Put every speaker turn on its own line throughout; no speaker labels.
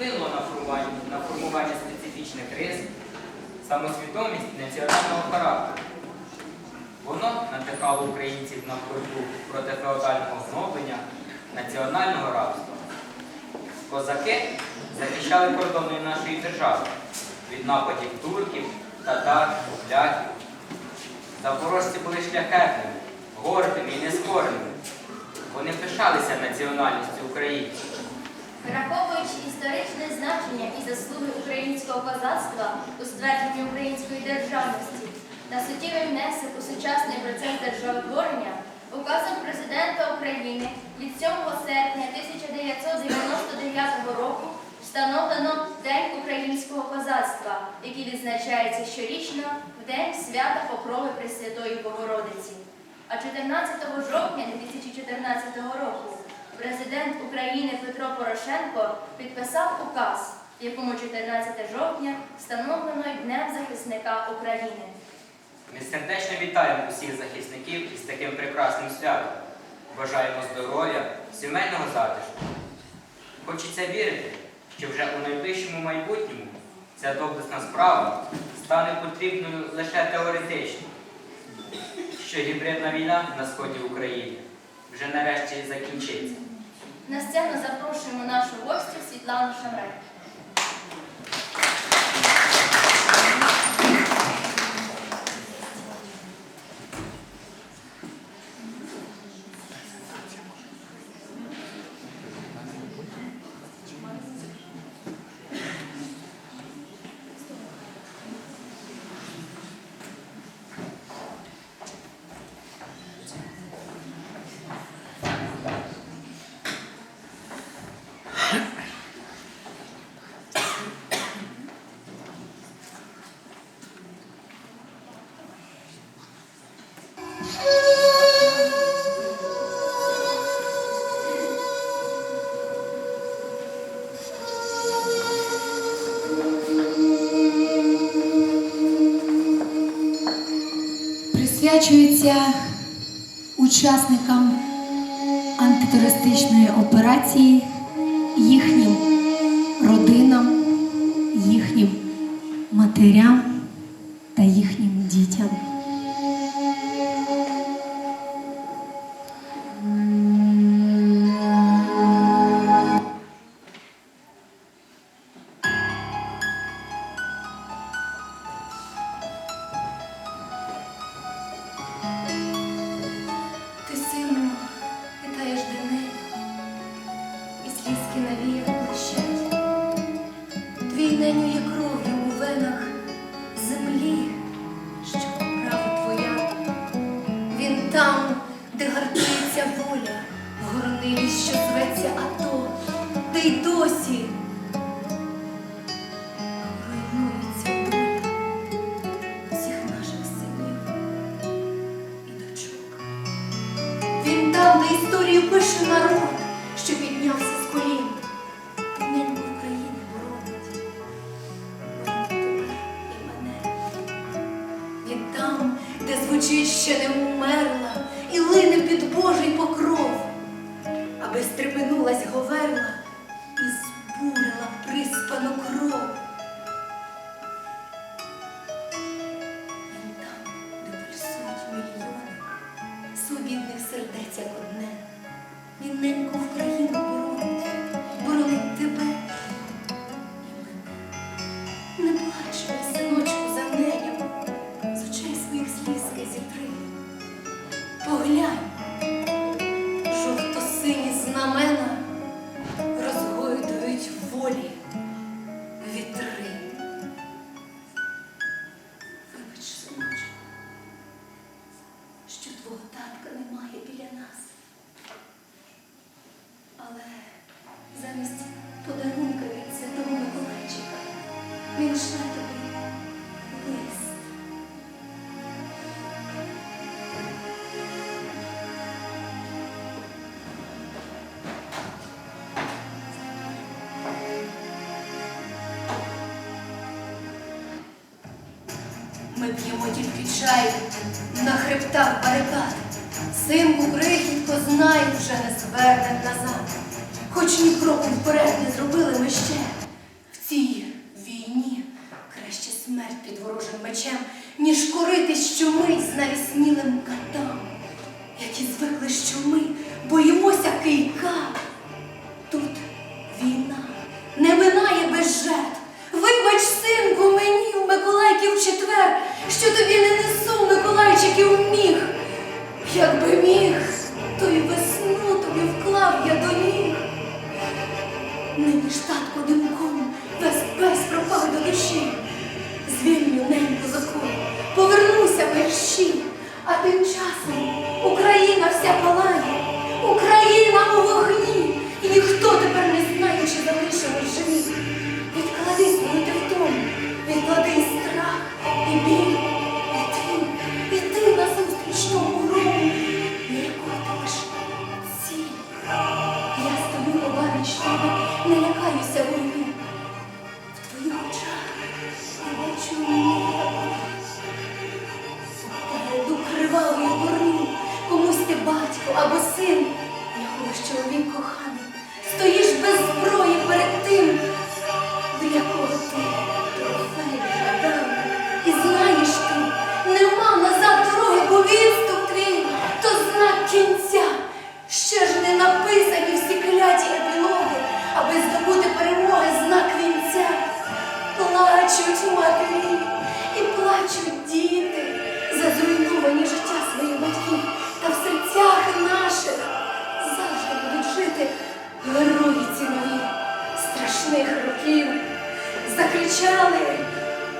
Вплинуло на формування, на формування специфічних рис, самосвідомість національного характеру. Воно надихало українців на боротьбу проти феодального гноблення, національного рабства. Козаки захищали кордони нашої держави від нападів турків, татар, поляків. Запорожці були шляхетними, гордими і нескореними. Вони пишалися національністю українців.
Враховуючи історичне значення і заслуги українського козацтва у ствердженні української державності та суттєвий внесок у сучасний процес державотворення, указом президента України від 7 серпня 1999 року встановлено День українського козацтва, який відзначається щорічно в День свята Покрови Пресвятої Богородиці. А 14 жовтня 2014 року Президент України Петро Порошенко підписав указ, в якому 14 жовтня встановлено Днем захисника України.
Ми сердечно вітаємо усіх захисників із таким прекрасним святом. Бажаємо здоров'я, сімейного затишку. Хочеться вірити, що вже у найближчому майбутньому ця доблесна справа стане потрібною лише теоретично, що гібридна війна на сході України вже нарешті закінчиться.
На сцену запрошуємо нашу гостю Світлану Шамрай.
Присвячується учасникам антитерористичної операції, їхнім родинам, їхнім матерям та їхнім дітям.
Історію пише народ, Ми п'ємо тільки чай на хребтах барикад. Синку крихітко, знай, вже не звернем назад. Хоч ні кроку вперед не зробили ми ще. В цій війні краще смерть під ворожим мечем, ніж коритись щомить з навіснілим катам, які звикли, що ми боїмося кийка. Якби міг, то й весну тобі вклав я до ніг. Нині ж татко ж чоловік коханий, стоїш без зброї перед тим, до якого ти трофей гадав. І знаєш ти, нема назад дороги, бо відступ твій, то знак кінця. Ще ж не написані всі кляті епілоги, аби здобути перемоги знак вінця. Плачуть матері і плачуть діти за зруйновані життя своїх батьків, та в серцях наших Закричали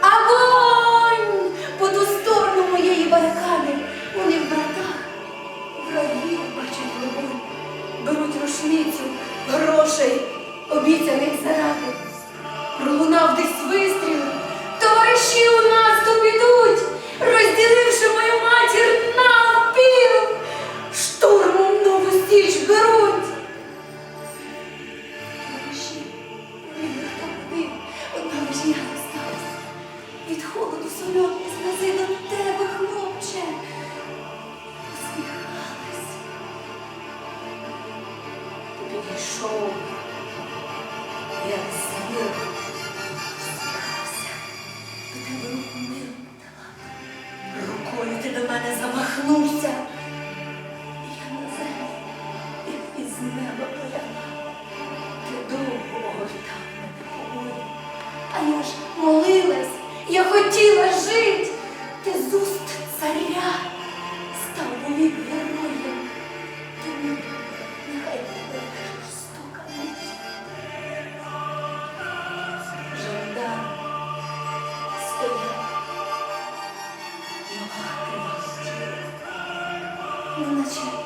Огонь! По ту сторону моєї барикади. у в братах врагів бачать вогонь, беруть рушницю, грошей, обіцяних заради. Пролунав десь вистріл. করছি